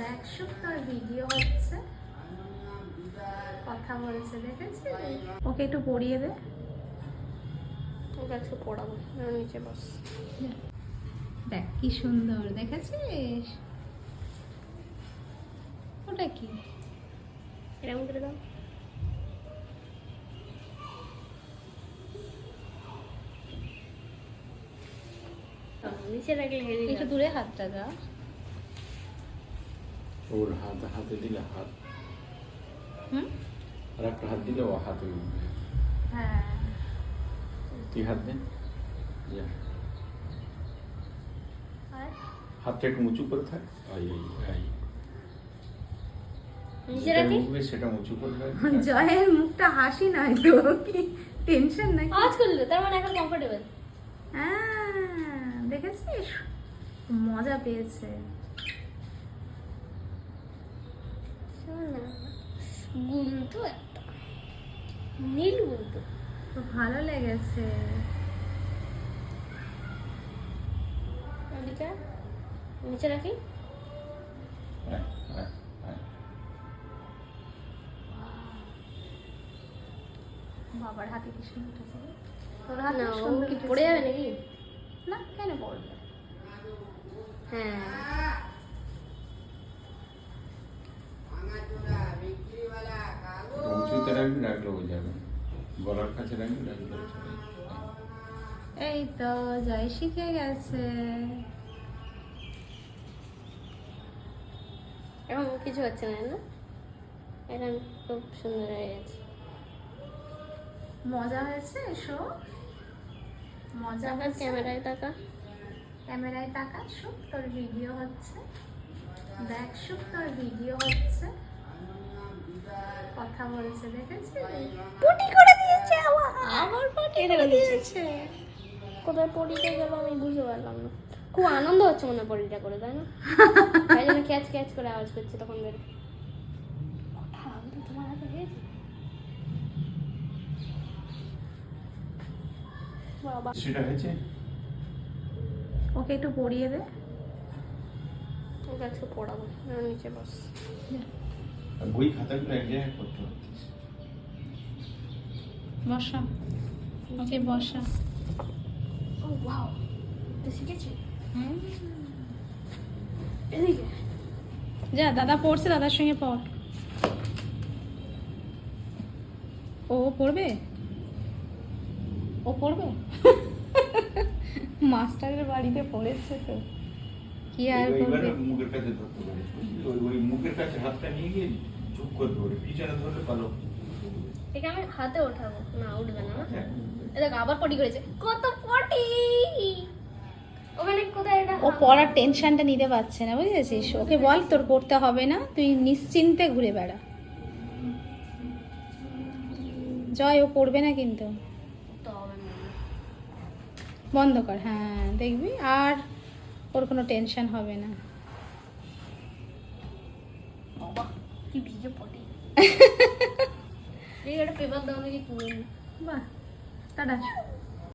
দেখ তোর ভিডিও হচ্ছে। কথা বলছে দেখেছিস? ওকে একটু পড়িয়ে দে। ওকে আজকে পড়াবো নিচে বস। দেখ কি সুন্দর দেখেছিস? ওটা কি? এরকম করে দাও। নিচে রাখলে একটু দূরে হাতটা দাও। ওর হাত হাতে দিলে হাত। আর একটা হাত দিলে ও হাতে হ্যাঁ। তুই হাত দে। হাতটা একটু উঁচু করে থাক। আই আই আই সেটা উঁচু করে রাখ জয়ের মুখটা হাসি নয় তো। কি টেনশন নাকি? আওয়াজ করলে তার মানে এখন কমফোর্টেবল হ্যাঁ দেখেছিস? মজা পেয়েছে। গুলতো একটা। নীল তো ভালো লেগেছে। ওদিকে নিচে রাখি। বাবার হাতে কি সুন্দর উঠেছে রে। তোর হাতে সুন্দর কি। পড়ে যাবে নাকি? না কেন পড়বে? হ্যাঁ উঁচুতে রাখবি রাখলে হয়ে যাবে গলার কাছে রাখবি চলে এই তো জয় শিখে গেছে। এখন কিছু হচ্ছে না না? এখন খুব সুন্দর হয়ে গেছে। মজা হয়েছে এসো। মজা হয়েছে। ক্যামেরায় টাকা ক্যামেরায় তাকা শুক তোর ভিডিও হচ্ছে। দেখ শুক তোর ভিডিও হচ্ছে। কথা বলছে দেখেছিস? দিয়েছে আবার পটি করে দিয়েছে কোথায় পটিতে গেল আমি বুঝতে পারলাম না। খুব আনন্দ হচ্ছে মনে হয় পটিটা করে তাই না? তাই জন্য ক্যাচ ক্যাচ করে আওয়াজ করছে তখন বের তোমার হাতে হয়েছে বাবা। সেটা হয়েছে? ওকে একটু পড়িয়ে দে। ওকে আজকে পড়াবো নিচে বস। বই খাতাগুলো এক জায়গায় করতে পারতিস বসা। ওকে বসা। Oh wow. তো শিখেছি? যা দাদা পড়ছে দাদার সঙ্গে পড়। ও পড়বে? ও পড়বে? মাস্টারের বাড়িতে পড়েছে তো। কি আর করবে? মুখের কাছে ধরতে পারে ওই মুখের কাছে হাতটা নিয়ে গিয়ে চুপ করে ধরে পিছনে ধরলে ভালো একে আমি হাতে ওঠাবো। না উঠবে না না? হ্যাঁ। এ দেখ আবার পটি করেছে। কত পটি? ওখানে কোথায় এটা? ও পড়ার টেনশনটা নিতে পারছে না বুঝেছিস? ওকে বল তোর পড়তে হবে না? তুই নিশ্চিন্তে ঘুরে বেড়া। জয় ও পড়বে না কিন্তু। তো হবে না। বন্ধ কর হ্যাঁ দেখবি। আর ওর কোনো টেনশন হবে না। বাবা কি ভিজে পটি। এই একটা পেপার দাও নাকি তুমি বাহ টাটা